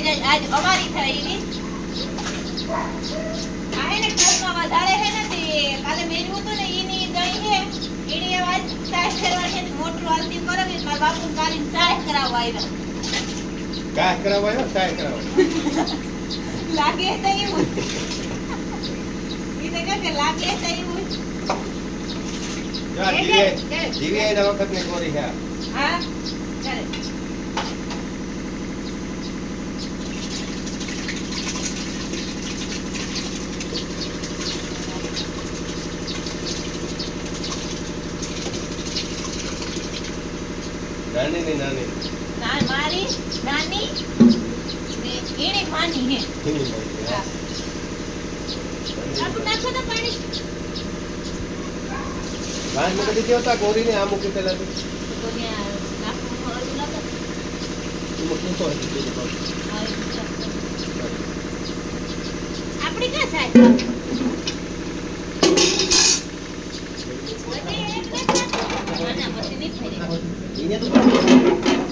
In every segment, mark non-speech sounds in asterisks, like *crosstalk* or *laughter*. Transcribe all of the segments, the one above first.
જ આજ અમારી થઈ આ ને ઘરમાં વધારે હે તે કાલે હે. છે મારા બાપુ કરાવવા આવ્યા કરાવવા આવ્યો કરાવવા *laughs* લાગે તો એવું. તો કહે કે લાગે તો એવું. જો આ દિવ્યા દિવ્યા વખત ને કોરી છે હા ચાલે નાની ની નાની ના મારી નાની ને એની માની હે એની મોટી, હા. આપું નાખો તો પાણી બાંધ મૂકી દીધી હોતા કોરીને આ મૂકી પેલા તો. આપણી ક્યાં સાહેબ ના ના પછી નહીં ફેરે અહીંયા તો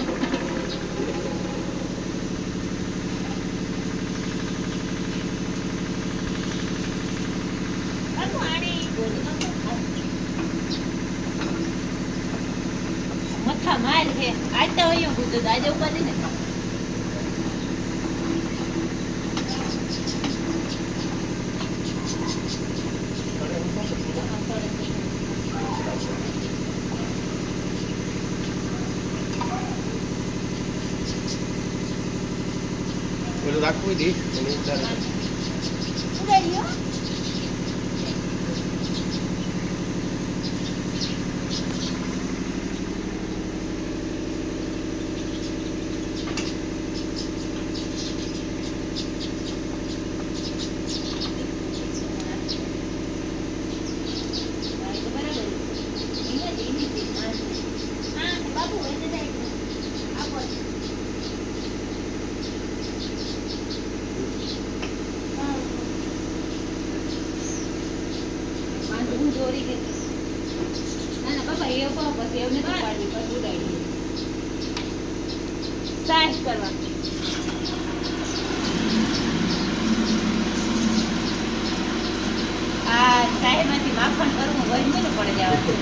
બાપુ આણી મથા માર હે આજ ગુજર આજે ઉપાધી ને. રાખવું દી એની અંદર ઉડાડ્યો બાબુ આપો હું દોરી કે ના ના બાપા એ કહો પછી એમને તો પાડવી પછી ઉડાડી સાહેબ કરવા આ સાહેબમાંથી માખણ કરવું વજનું ને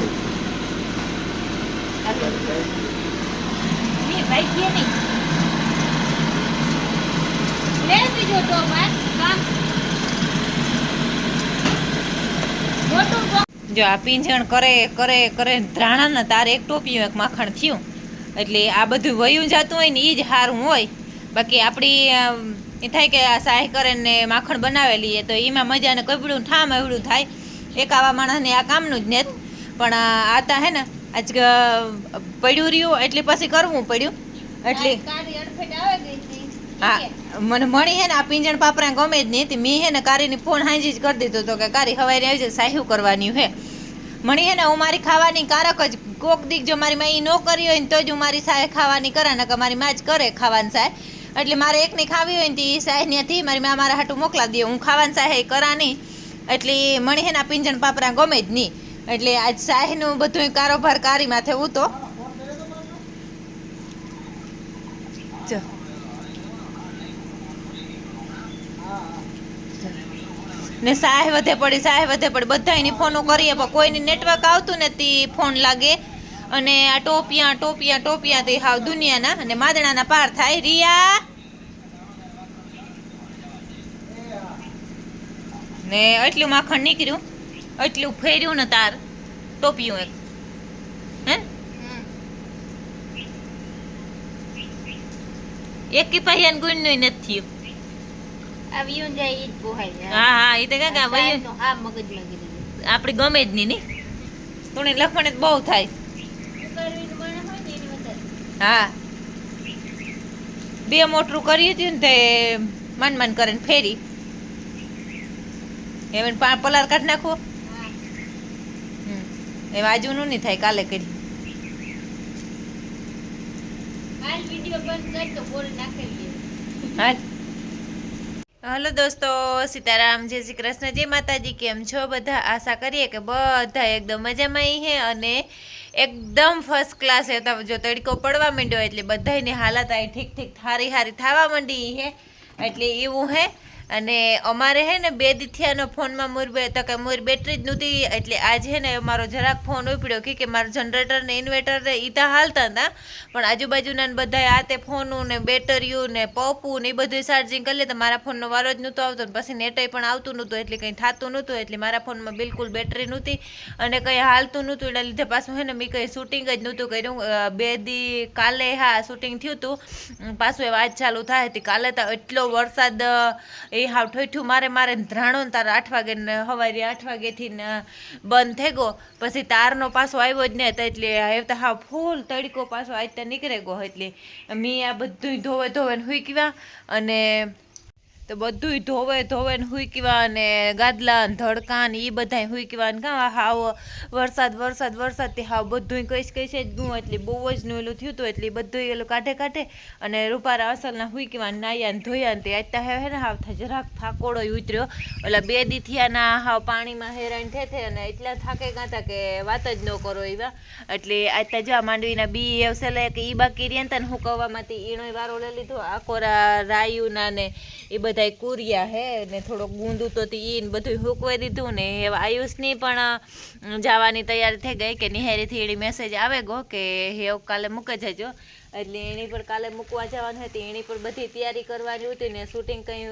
જો આ પીંજણ કરે કરે કરે ધ્રાણાના તારે એક ટોપિયું એક માખણ થયું. એટલે આ બધું વયું જતું હોય ને એ જ સારું હોય. બાકી આપણી એ થાય કે આ સાહી કરે ને માખણ બનાવેલી તો એમાં મજા ને કપડું ઠામ, એવડું થાય. એક આવા માણસને આ કામનું જ નેત પણ આ આ તા હે ને આજ પડ્યું રહ્યું એટલે પછી કરવું પડ્યું. એટલે મને મળી હે ને આ પિંજણ પાપરા ગમે જ નહીં મેં હે ને કારીની ફોન હાંજી જ કરી દીધો તો કે કારી હવારે આવી જાય સાહ્યું કરવાની હે. મણી હે ને હું મારી ખાવાની કારક જ કોક દીક જો મારી માં ન કરી હોય ને તો જ હું મારી સાહે ખાવાની કરે ને કે મારી માં જ કરે ખાવાની સાહે. એટલે મારે એકની ખાવી હોય ને તે સાહે ત્યાંથી મારી મા મારા હાટું મોકલા દે. હું ખાવાની સાહે કરા નહીં. એટલે મણી હે ને આ પિંજણ પાપરા ગમે જ નહીં. એટલે આજ સાહેનું બધું કારોબાર કારી માથે ઉતો ને સાહેબ વધે પડી સાહેબ વધે પડી. બધાયની ફોનો કરીએ, પણ કોઈની નેટવર્ક આવતું નથી, ફોન લાગે. અને આ ટોપિયા ટોપિયા ટોપિયા તે હાવ દુનિયાના અને માદણાના પાર થાય. રિયા. ને એટલું માખણ નીકળ્યું. એટલું ફેર્યું ને તાર. ટોપિયું એક હે એક કી પહેયાન ગુણનું નથી થયું આવ્યું જાય ઈ જ પોહાય હા હા ઈ તો કાકા તો હા મગજ લાગી દીધું આપણી ગમે જ નહીં ની તું લખણ જ બહુ થાય ને હા બે મોટરું કર્યું હતું ને તે મન મન કરીને ફેરી એમ પલાર કાઢ નાખવો. એમ આજુનું નહીં થાય કાલે કરી. હાલ દોસ્તો સીતારામ જય શ્રી કૃષ્ણ જય માતાજી કેમ છો બધા? આશા કરીએ કે બધા એકદમ મજામાં હે અને એકદમ ફર્સ્ટ ક્લાસ હે જો તડકો પડવા માંડ્યો એટલે બધાની હાલત આ ઠીક ઠીક થારી હારી થવા માંડી હે. એટલે એવું હે. અને અમારે હે ને બે દિથિયાનો ફોનમાં મોર બે તો કે મોર બેટરી જ નહોતી, એટલે આજે હે ને મારો જરાક ફોન ઉપડ્યો કે મારું જનરેટર ને ઇન્વર્ટર ને એ તો હાલતા હતા, પણ આજુબાજુના ને બધા આ તે ફોનું ને બેટરીયું ને પપું ને એ બધું ચાર્જિંગ કરી લે તો મારા ફોનનો વારો જ નહોતો આવતો પછી નેટય પણ આવતું નહોતું, એટલે કંઈ થતું નહોતું, એટલે મારા ફોનમાં બિલકુલ બેટરી નહોતી અને કંઈ હાલતું નહોતું, એના લીધે પાછું હે ને મેં કંઈ શૂટિંગ જ નહોતું કર્યું. બે દી કાલે હા શૂટિંગ થયું હતું. પાછું એ વાત ચાલુ થાય હતી. કાલે તો એટલો વરસાદ એ હાવ ઠોઠું મારે મારે ધ્રાણો ને તારા આઠ વાગે ને સવારે આઠ વાગેથી બંધ થઈ ગયો. પછી તારનો પાછો આવ્યો જ ને તો એટલે હવે તો હાવ ફૂલ તડકો પાછો આજ તો નીકળે ગયો. એટલે મેં આ બધું ધોવે ધોવે ને ગયા. અને તો બધુંય ધોવે ધોવે ને હુંકવા ને ગાદલા ને ધડકા ને એ બધાય હુંકવા ને કાં હાવ વરસાદ વરસાદ વરસાદ તે હાવ બધુંય કઈશ કઈશ જ ગું એટલે બહુ જ નું એલું થયું હતું એટલે બધુંય એલું કાઢે કાઢે અને રૂપારા અસલના હુંકવા ને નાયા ને ધોયા ને તે અત્યારે હે ને હાવ થાય જરાક થાકોડો ઉતર્યો. ઓલા બે દીથિયાના હાવ પાણીમાં હેરાન થે થે અને એટલા થાકે ગાતા કે વાત જ ન કરો એવા. એટલે તા જો માંડવીના બી એવસેલા કે એ બાકી રહ્યા ને હું કહવામાંથી એનો વારો લઈ લીધો. આકોરા, રાયુના ને એ બધાય કુરિયા હે ને થોડોક ગુંદુ તો તી ઈ ને બધું હુકવાઈ દીધું ને એવા આયુષની પણ જવાની તૈયારી થઈ ગઈ કે નિહારીથી એની મેસેજ આવે ગો કે હેવ કાલે મૂકે જજો. એટલે એની પર કાલે મૂકવા જવાનું હતી એની પર બધી તૈયારી કરવાની હતી ને શૂટિંગ કંઈ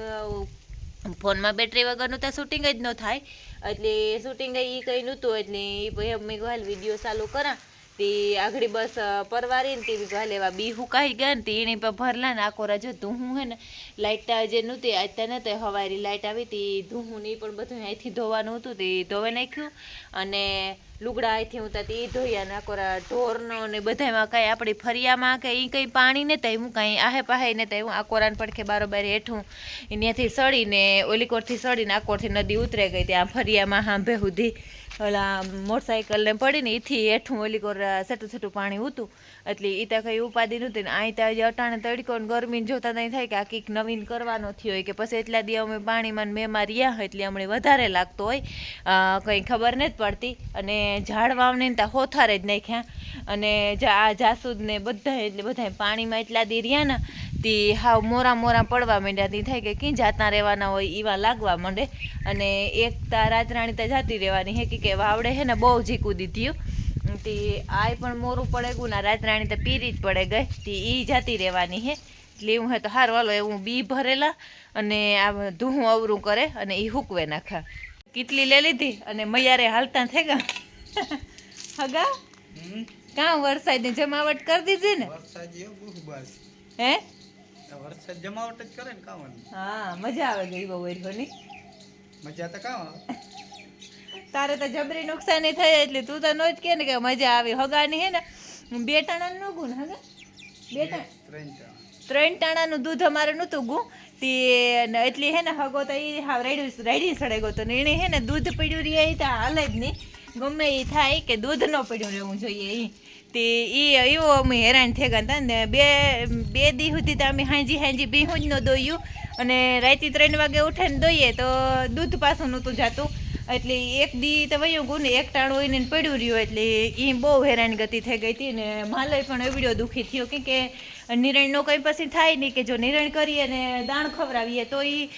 ફોનમાં બેટરી વગરનું તો શૂટિંગ જ ન થાય. એટલે શૂટિંગ એ કંઈ નહોતું એટલે એ મેં હાલ વીડિયો ચાલુ કરા. તે આગળ બસ પરવારી ને તે હાલ એવા બી હુકાઈ ગયા ને તે, એની પર ભરલા ને આખો રાજો ધૂહું હે ને લાઇટ જે નહોતી, આજ તો નહોતી, હવારી લાઇટ આવી તી. ધૂહું ને એ પણ બધું અહીંથી ધોવાનું હતું તે, ધોવા નાખ્યું. અને લુગડા અહીંથી હું તે ધોયા ને આખો રા ઢોરનો ને બધામાં કાંઈ આપણી ફરિયામાં કે એ કંઈ પાણી ને હું કાંઈ આહે પાહે ને હું આ કોરાને પડખે બારોબાર હેઠું ત્યાંથી સડીને ઓલીકોરથી સડીને આકોરથી નદી ઉતરે ગઈ ત્યાં ફરિયામાં હાંભે સુધી ઓલા મોટરસાઇકલને પડીને એથી હેઠું ઓલી કોર સટું સટું પાણી ઉતું. એટલે એ ત્યાં કંઈ ઉપાધિ નહોતી ને અહીં ત્યાં અટાણે તડકો ને ગરમીને જોતા નહીં થાય કે આ કંઈક નવીન કરવાનો થયો હોય કે પછી એટલા દી અમે પાણીમાં મેમાં રહ્યા હોય એટલે અમને વધારે લાગતો હોય. કંઈ ખબર નથી પડતી. અને ઝાડ વાવને ત્યાં હોથારે જ નાખ્યા. અને આ જાસૂદ ને બધા એટલે બધા પાણીમાં એટલા દી રહ્યા ને, તે હાવ મોરા મોરા પડવા માંડ્યા. તી થાય કે ક્યાં જાતા રહેવાના હોય એવા લાગવા માંડે. અને એક તા રાતરાણી ત્યાં જાતી રહેવાની હે કે કે વાવડે હે ને બહુ ઝીકું દીધ્યું. તે આય પણ મોરું પડે ગયું ના રાતરાણી તો પીરી જ પડે ગઈ. તે ઈ જાતી રહેવાની હે એટલે એવું હે તો હાર. વાલો એવું બી ભરેલા અને આ ધૂહું અવરું કરે અને એ હુકવે નાખા. કીટલી લઈ લીધી અને મૈયારે હાલતા થઈ ગયા હગા? કાં વરસાદની જમાવટ કરી દીધી ને? હે? વરસાદ જમાવટ જ કરે ને કામ હા મજા આવે ગઈ બહુ મજા તો કામ આવે. તારે તો જબરી નુકસાની થઈ એટલે. તું તો નો જ કે ને કે મજા આવી. હગાની હે ને બે ટાણા નું ગુણ હગે બે ટાણા. ત્રણ ટાણાનું દૂધ અમારે નહોતું ગું. તે એટલી હે ને હગો તો એ હા રેડી રેડી સડે ગયો તો. ને એણે હે ને દૂધ પીડ્યું રહે એ તો હાલ જ નહીં ગમે એ થાય કે દૂધ ન પીડ્યું રહેવું જોઈએ એ તે એ એવો અમે હેરાન થઈ ગયા હતા ને બે બે દી સુધી તો અમે હાંજી હાંજી બિહું જ ન દોયું. અને રાતે ત્રણ વાગે ઉઠે ને દોઈએ તો દૂધ પાછું નહોતું જાતું. એટલે એક દી તો વયું ગુને એક ટાણું એને પડ્યું રહ્યું, એટલે એ બહુ હેરાન ગતિ થઈ ગઈ હતી ને, માલય પણ એવડ્યો દુઃખી થયો. કે નિરણનો કંઈ પછી થાય નહીં કે જો નિરણ કરીએ ને દાણ ખવડાવીએ, તો એ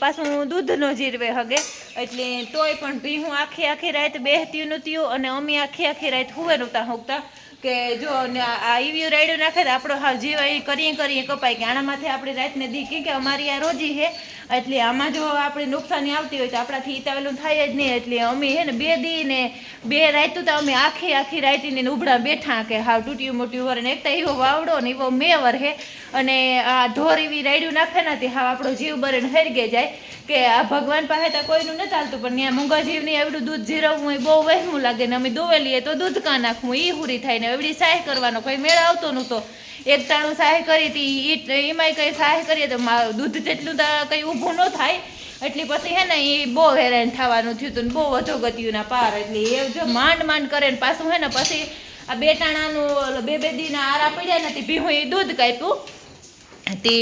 પાછું દૂધ ન જીરવે હગે. એટલે તોય પણ ભીહું આખી આખી રાત બેહતી નહોતી અને અમે આખી આખી રાત હુવે નહોતા હોગતા કે જો આ આ રાડ્યું નાખે તો આપણો હાવ જીવ અહીં કરીએ કરીએ કપાય કે આના માથે આપણે રાતને દી કે અમારી આ રોજી છે એટલે આમાં જો આપણે નુકસાની આવતી હોય તો આપણાથી ઈતાવેલું થાય જ નહીં. એટલે અમે હે ને બે દી ને બે રાતું તો અમે આખી આખી રાતીને ને ઉભડા બેઠા કે હાવ તૂટ્યું મોટ્યું વરે ને એક તો એવો વાવડો ને એવો મેવર હે. અને આ ઢોર એવી રાયડું નાખે ને તે હાવ આપણો જીવ બરેન ને હરગે જાય. કે આ ભગવાન પાસે તો કોઈનું નથી ચાલતું પણ ત્યાં મૂંગા જીવની એવડું દૂધ જીરવવું એ બહુ વહેમું લાગે ને અમે દોવેલીએ તો દૂધ કાં નાખવું? એ હુરી થાય ને એવડી સહાય કરવાનો કોઈ મેળ આવતો નહોતો. એક તાણું સહાય કરી હતી એમાંય કંઈ સહાય કરીએ તો દૂધ જેટલું તો કંઈ ઊભું ન થાય. એટલી પછી હે ને એ બહુ હેરાન થવાનું થયું હતું ને બહુ વધુ ગતિયુંના પાર. એટલે એ જો માંડ માંડ કરે ને પાછું હે ને પછી આ બે ટાણાનું બે બે દીના આરા પડ્યા નથી ભીહું એ દૂધ કાપ્યું. તે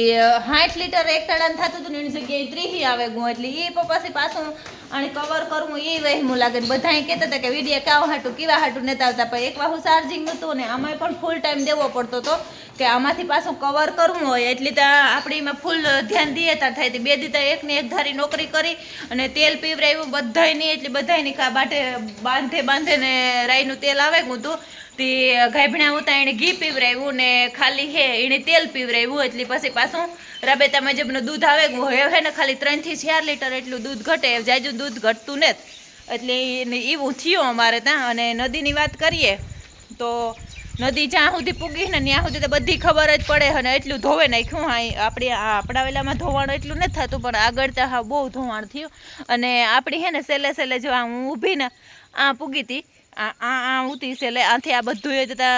સાઠ લીટર એક ટાણાને થતું હતું ને એની જગ્યાએ ત્રીહી આવે ગું એટલે એ પછી પાછું અને કવર કરવું એ વહેમું લાગે બધા કહેતા હતા કે વીડિયો કાવ હાટું, કેવા હાટું નતા આવતા. પણ એક વાહું ચાર્જિંગ નહોતું ને આમાંય પણ ફૂલ ટાઈમ દેવો પડતો હતો કે આમાંથી પાછું કવર કરવું હોય. એટલે ત્યાં આપણે એમાં ફૂલ ધ્યાન દઈએ ત્યાં થાય. બે દીધા એકને એક ધારી નોકરી કરી અને તેલ પીવરાવ્યું બધાયની. એટલે બધાયની કા બાટે બાંધે બાંધે ને રાઈનું તેલ આવે ગું તું તે ગાભણા ઉતા એણે ઘી પીવરાવ્યું ને ખાલી હે એણે તેલ પીવરાવ્યું, એટલે પછી પાછું રાબેતા મુજબનું દૂધ આવે હવે હે ને ખાલી ત્રણથી ચાર લીટર એટલું દૂધ ઘટે જાજુ દૂધ ઘટતું ને એટલે એવું થયું અમારે ત્યાં, અને નદીની વાત કરીએ તો નદી જ્યાં સુધી પૂગી ને ત્યાં સુધી તો બધી ખબર જ પડે, અને એટલું ધોવે નાખ્યું. હા આપણે આપણા વેલામાં ધોવાણ એટલું નથી થતું, પણ આગળ તો હા બહુ ધોવાણ થયું. અને આપણી હે ને સેલે સેલે જો હું ઊભી ને આ પૂગી હતી આ આ ઉતી છે, એટલે આથી આ બધું એ જતા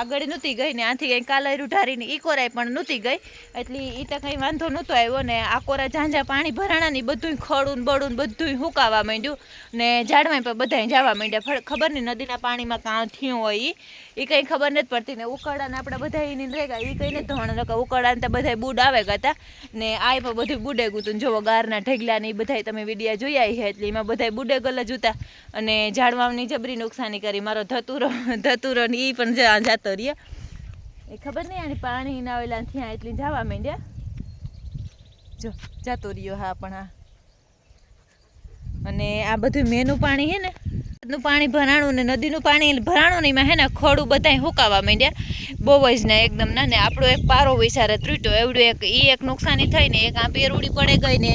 આગળ નહોતી ગઈ ને આથી કંઈ કાલરું ઢારીને ઈ કોરાય પણ નહોતી ગઈ. એટલે એ તો કંઈ વાંધો નહોતો આવ્યો ને આ કોરા ઝાંઝા પાણી ભરાણા ને બધું ખડું બળું બધું હુકાવા માંડ્યું ને ઝાડમાં પણ બધાય જવા માંડ્યા. ખબર નહીં નદીના પાણીમાં કાં થયું હોય એ એ કંઈ ખબર નથી પડતી ને ઉકાળાને આપણે બધા એની રહે ગયા એ કંઈ નથી ધોવાનું. નકર ઉકાળાને તો બધા બુડ આવે ગયા ને આ પણ બધું બુડે ગુતું હતું જોવો ગારના ઢગલા ને એ બધા તમે વિડીયા જોયા છે એટલે એમાં બધા બુડે ગલ જ હતા અને ઝાડવાની જબરી નુકસાની કરી. મારો ધતુરો ધતુરો ને એ પણ જાતો રહ્યા. એ ખબર નહીં આની પાણી ના ઓલા ત્યાં એટલી જવા માંડ્યા? જો, જાતો રહ્યો હા પણ હા અને આ બધું મેનું પાણી હે ને નું પાણી ભરાણું ને નદીનું પાણી ભરાણું ને એમાં હે ને ખોડું બધાય હુકાવા માંડ્યા. બહુ જ ને એકદમ ના ને આપણો એક પારો વિચારે ત્રીટો એવડું એક એ એક નુકસાની થઈ ને એક આ પેરુડી પડે ગઈ ને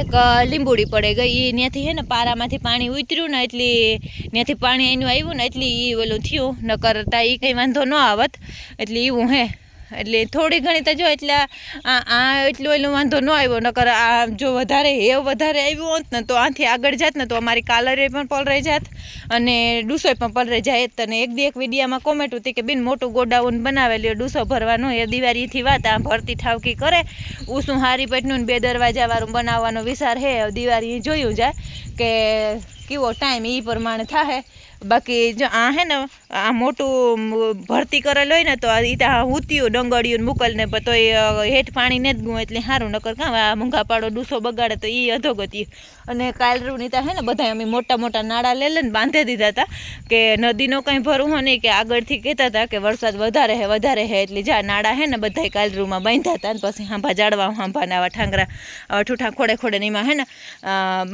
એક લીંબુડી પડે ગઈ. એ ત્યાંથી હે ને પારામાંથી પાણી ઉતર્યું ને એટલે ત્યાંથી પાણી એનું આવ્યું ને એટલે એ ઓલું થયું. ન કરતા એ કંઈ વાંધો ન આવત. એટલે એવું હે એટલે થોડી ઘણી તો જો એટલે આ આ એટલું એટલું વાંધો ન આવ્યો, નકર આ જો વધારે હેવ વધારે આવ્યું હોત ને તો આથી આગળ જાત ને તો અમારી કાલરે પણ પલરાઈ જાત અને ડૂસોય પણ પલરાઈ જાય અને એક દી એક વિડીયામાં કોમેન્ટ હતી કે, બિન, મોટું ગોડાઉન બનાવેલું ડૂસો ભરવાનો એ દિવાળીથી વાત, આ ભરતી ઠાવકી કરે ઉસું હારી પેટનું બે દરવાજાવાળું બનાવવાનો વિચાર હે, દિવાળી જોયું જાય કે કેવો ટાઈમ એ પ્રમાણે થાય બાકી જો આ હે ને, આ મોટું ભરતી કરેલ હોય ને તો ઈ ત્યાં ઉત્યું ડંગળિયું મૂકલને તો એ હેઠ પાણી ને જ ગું એટલે સારું નકર કાં આ મૂંઘા પાડો ડૂસો બગાડે તો એ અધોગતિ અને કાલરૂની ત્યાં હે ને બધા અમે મોટા મોટા નાળા લઈ લઈને બાંધી દીધા હતા કે નદીનો કંઈ ભરવું હોય નહીં કે આગળથી કહેતા હતા કે વરસાદ વધારે હે વધારે હે એટલે જા નાળા હે ને બધા કાલરૂમાં બાંધ્યા હતા ને પછી હાંભા જાડવા, હાંભા ને આવા ઠાંગરા ઠૂઠા ખોડે ખોડે એમાં હે ને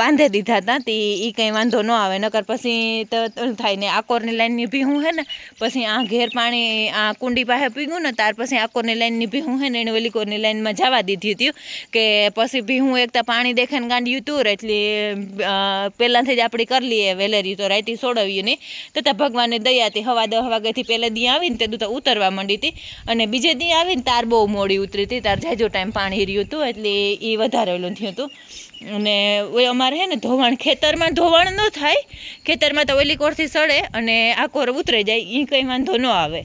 બાંધી દીધા હતા તે એ કંઈ વાંધો ન આવે. નકર પછી તો થાય ને આકોરની લાઈનની ભીહું હે ને, પછી આ ઘેર પાણી, આ કુંડી પાસે પીગું ને, ત્યાર પછી આકોરની લાઈનની ભીહું હે ને એને ઓલી કોરની લાઈનમાં જવા દીધી હતી. કે પછી ભીહું એકતા પાણી દેખાને ગાંડ્યું તું એટલે પહેલાંથી જ આપણી કરી લઈએ વેલેરી તો રાતી સોડવ્યું નહીં. તથા ભગવાનને દયાથી હવા દહ વાગ્યાથી પહેલાં દી આવીને તે તો ઉતરવા માંડી હતી. અને બીજે દી આવીને તાર બહુ મોડી ઉતરી હતી. તાર જાજો ટાઈમ પાણી રહ્યું હતું, એટલે એ વધારેલું થયું હતું. અને ઓય અમારે હે ને ધોવાણ, ખેતરમાં ધોવાણ ન થાય. ખેતરમાં તો ઓલી કોરથી સડે અને આ કોર ઉતરે જાય એ કંઈ વાંધો ન આવે.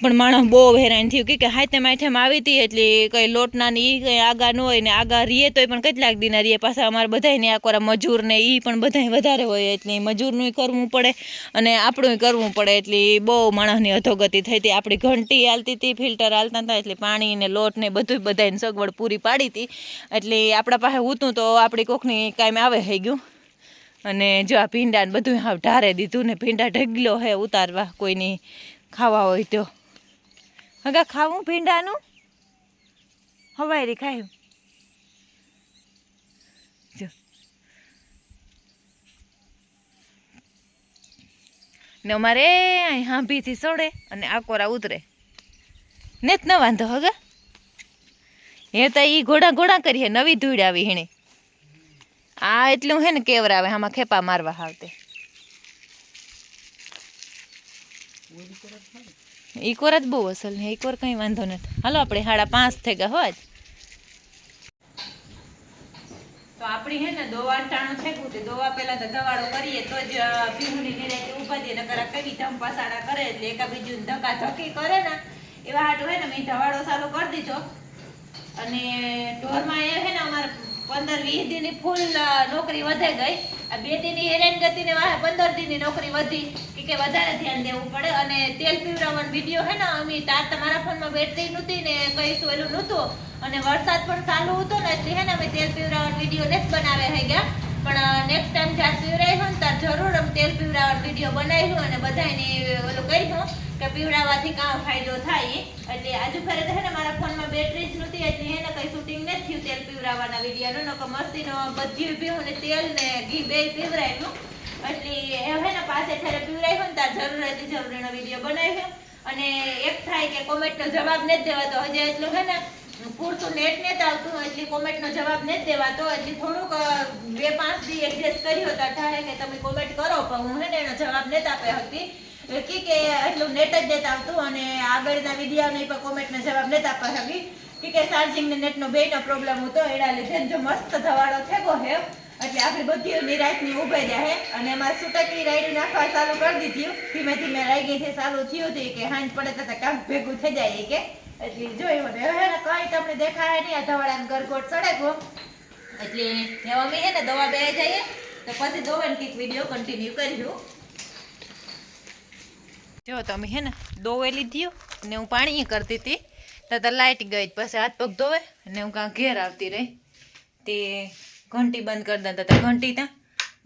પણ માણસ બહુ હેરાન થયું. કે હાથે માથેમાં આવી હતી એટલે કંઈ લોટના ને એ કંઈ આગા ન હોય ને આગા રીએ તોય પણ કેટલાક દિના રીએ. પાછા અમારે બધાયને આ કોરા મજૂર ને એ પણ બધાય વધારે હોય એટલે મજૂરનું કરવું પડે અને આપણું કરવું પડે એટલે બહુ માણસની અધોગતિ થઈ હતી. આપણી ઘંટી હાલતી હતી, ફિલ્ટર હાલતા હતા એટલે પાણી ને લોટ ને બધું બધાને સગવડ પૂરી પાડી હતી. એટલે આપણા પાસે ઉતું તો આપણી કોકની કાંઈ આવે થઈ ગયું. અને જો આ ભીંડા ને બધું હાવ ઢારે દીધું ને ભીંડા ઢગલો હે ઉતારવા કોઈની ખાવા હોય તો. હગા ખાવું ભીંડાનું? હવારી ખાયું. જો. ને અમારે અહીં હાંભીથી સડે અને આકોરા ઉતરે. ને જ ન વાંધો હગા. હે તો એ ઘોડા ઘોડા કરીએ નવી ધૂળ આવી હીણે. આ એટલું હે ને કેવરાવે, આમાં ખેપા મારવા આવતે ઈકોર જ બહુ અસલ ને ઈકોર કંઈ વાંધો નથી. હાલો, આપણે સાડા પાંચ થઈ ગયા હોય તો આપણી હે ને, દોવા ટાણું છેકવું તે દોવા પહેલા તો કરીએ, તો જ પીહુની નિરાય ઊભા દે નકર આ કઈ ધમ પસાડા કરે એટલે એકા બીજું ધક્કા ધક્કી કરે ને, એવા હાટું હે ને, મેં ધવાડો ચાલુ કરી દીધો. અને ઢોરમાં એ હે ને, અમારે પંદર વીસ દિનની ફૂલ નોકરી વધે ગઈ. આ બે દીની હેરાનગતિને વાહે પંદર દીની નોકરી વધી. કે કે વધારે ધ્યાન દેવું પડે. અને તેલ પીવડાવવાનો વીડિયો હે ને, અમે તાર તમારા ફોનમાં બેટરી નહોતી ને કહીશું એલું નહોતું. અને વરસાદ પણ ચાલુ હતો ને, એટલે હે ને, અમે તેલ પીવડાવવાનો વીડિયો નથી બનાવ્યા હે ગયા. પણ નેક્સ્ટ ટાઈમ જ્યાં પીવડાવ્યું ને, ત્યાં જરૂર અમે તેલ પીવડાવવાનો વીડિયો બનાવ્યું અને બધાને ઓલું કર્યું. કે પીવડાવવાથી કાં ફાયદો થાય એટલે આજુ ફરે તો હે ને મારા ફોનમાં બેટરી જ નહોતી, એટલે હે કઈ શૂટિંગ નથી થયું તેલ પીવડાવવાના વિડીયાનું નકો મસ્તીનો બધી પીવું ને તેલ ને ઘી બે પીવડાવ્યું એટલે હે ને પાસે ત્યારે પીવડાવ્યું ને ત્યાં જરૂર હતી, જરૂરીનો વીડિયો બનાવ્યો અને એક થાય કે કોમેન્ટનો જવાબ નથી દેવાતો. હજી એટલું હે ને પૂરતું નેટ નથી આવતું, એટલે કોમેન્ટનો જવાબ નથી દેવાતો. એટલે થોડુંક બે પાંચ દી એડજસ્ટ કર્યો હતા કે તમે કોમેન્ટ કરો, પણ હું હે ને એનો જવાબ નથી આપી એ કી કે એટલું નેટ જ દેતા આવતું અને આગળના વિડીયોની પણ કોમેન્ટનો જવાબ નેતા આપી શકી. કી કે ચાર્જિંગને નેટનો બેયનો પ્રોબ્લેમ હતો, એના લીધે જો મસ્ત થવાળો થેગો હે. એટલે આપણે બધી નિરાશની ઊભી જાય અને અમારે સુટકી રાઈડ નાખવા ચાલુ કરી દીધી. ધીમે ધીમે રાઈગીથી ચાલુ થયું હતું. કે હાંજ પડે તો કામ ભેગું થઈ જાય. કે એટલે જોયું હવે ને કઈ તમને દેખાય નહીં. આ ધવાળાને ગરગોટ ચડે એટલે અમે હે ને દવા બે જઈએ. તો પછી દોવાને કંઈક વીડિયો કન્ટિન્યુ કર્યું જો તમે હે ને દોવે લીધી ને હું પાણી કરતી હતી. તો લાઇટ ગઈ, પછી હાથ પગ ધોવે ને હું કાં ઘેર આવતી રહી. તે ઘંટી બંધ કરી દેતા હતા. ઘંટી ત્યાં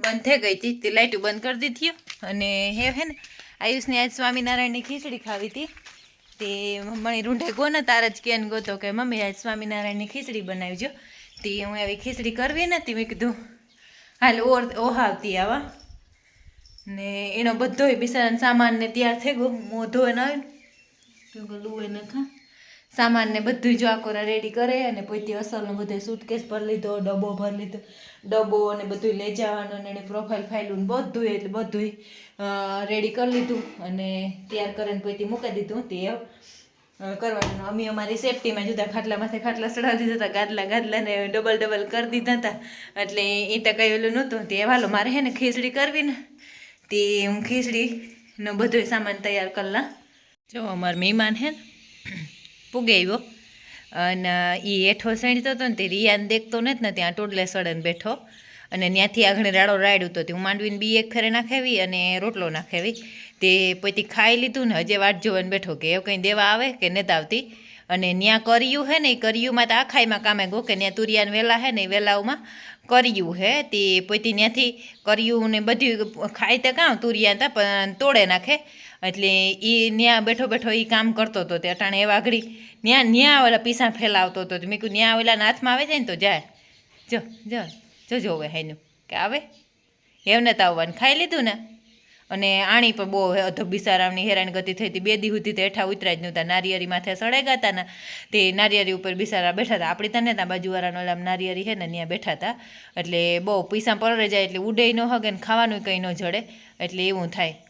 બંધ થઈ ગઈ હતી. તે લાઇટ બંધ કરી દીધી અને હે હે ને આયુષને આજ સ્વામિનારાયણની ખીચડી ખાવી હતી. તે મમ્મી રૂંઢે ગો ને તાર જ કેન ગોતો કે, મમ્મી, આજ સ્વામિનારાયણની ખીચડી બનાવજો. તે હું એવી ખીચડી કરવી નથી મેં કીધું, હાલ ઓર ઓહાવતી આવા. ને એનો બધોય બિચારાનો સામાન ને તૈયાર થઈ ગયો. મોઢો એને આવ્યો ને. લુએ નખા સામાન ને બધું જો આકોરા રેડી કરે અને પોતે અસલનો બધો સૂટકેસ ભરી લીધો ડબ્બો ભરી લીધો. ડબ્બો અને બધું લઈ જવાનું અને એની પ્રોફાઇલ ફાઇલું બધું એટલે બધું રેડી કરી લીધું અને તૈયાર કરીને પોતે મૂકી દીધું. તે કરવાનું. અમે અમારી સેફટીમાં જુદા ખાટલા માથે ખાટલા ચડાવી દીધા હતા. ગાદલા ગાદલા ને ડબલ ડબલ કરી દીધા હતા. એટલે એ તો કઈ ઓલું નહોતું. તે હાલો મારે હે ને ખીચડી કરવી ને. તે હું ખીચડીનો બધો સામાન તૈયાર કરલા જો અમાર મહેમાન હે પૂગે આવ્યો. અને એ હેઠો સણીતો હતો ને તે રિયાને દેખતો નથી ને ત્યાં ટોડલે સડન બેઠો. અને ત્યાંથી આગળ રાડો રાડ્યું તો હું માંડવીને બી એક ફેરે નાખેવી અને રોટલો નાખેવી. તે પછી ખાઈ લીધું ને હજે વાટ જોવાને બેઠો કે એવું કંઈ દેવા આવે કે નથી આવતી. અને ત્યાં કર્યું હે ને એ કર્યુંમાં તો આખાઈમાં કામે ગો કે ત્યાં તુરિયાને વેલા હે ને એ વેલાઓમાં. કર્યું હે, તે પોતી ત્યાંથી કર્યું ને બધું ખાઈ તો કાં તુરિયા હતા, પણ તોડે નાખે. એટલે એ ત્યાં બેઠો બેઠો એ કામ કરતો હતો તે અટાણે એ વાઘડી ત્યાં ત્યાં ઓલા પીસા ફેલાવતો હતો મેં કહ્યું ત્યાં ઓલા હાથમાં આવે જાય ને તો જાય. જો જો જો જોવે હેનું કે આવે? એમને તો આવવાનું ખાઈ લીધું ને? અને આણી પણ બહુ અધો બિસારામની હેરાનગતિ થઈ હતી. બે દી સુધી તો હેઠા ઉતરા જ નહોતા. નારિયેરી માથે સળે ગયા હતા ને તે નારિયેરી ઉપર બિસારા બેઠા હતા આપણી તને ત્યાં બાજુવાળાનો આમ નારિયેરી છે ને ત્યાં બેઠા હતા એટલે બહુ પૈસા પરરે જાય એટલે ઉડે ન હગે ને ખાવાનું કંઈ ન જડે. એટલે એવું થાય.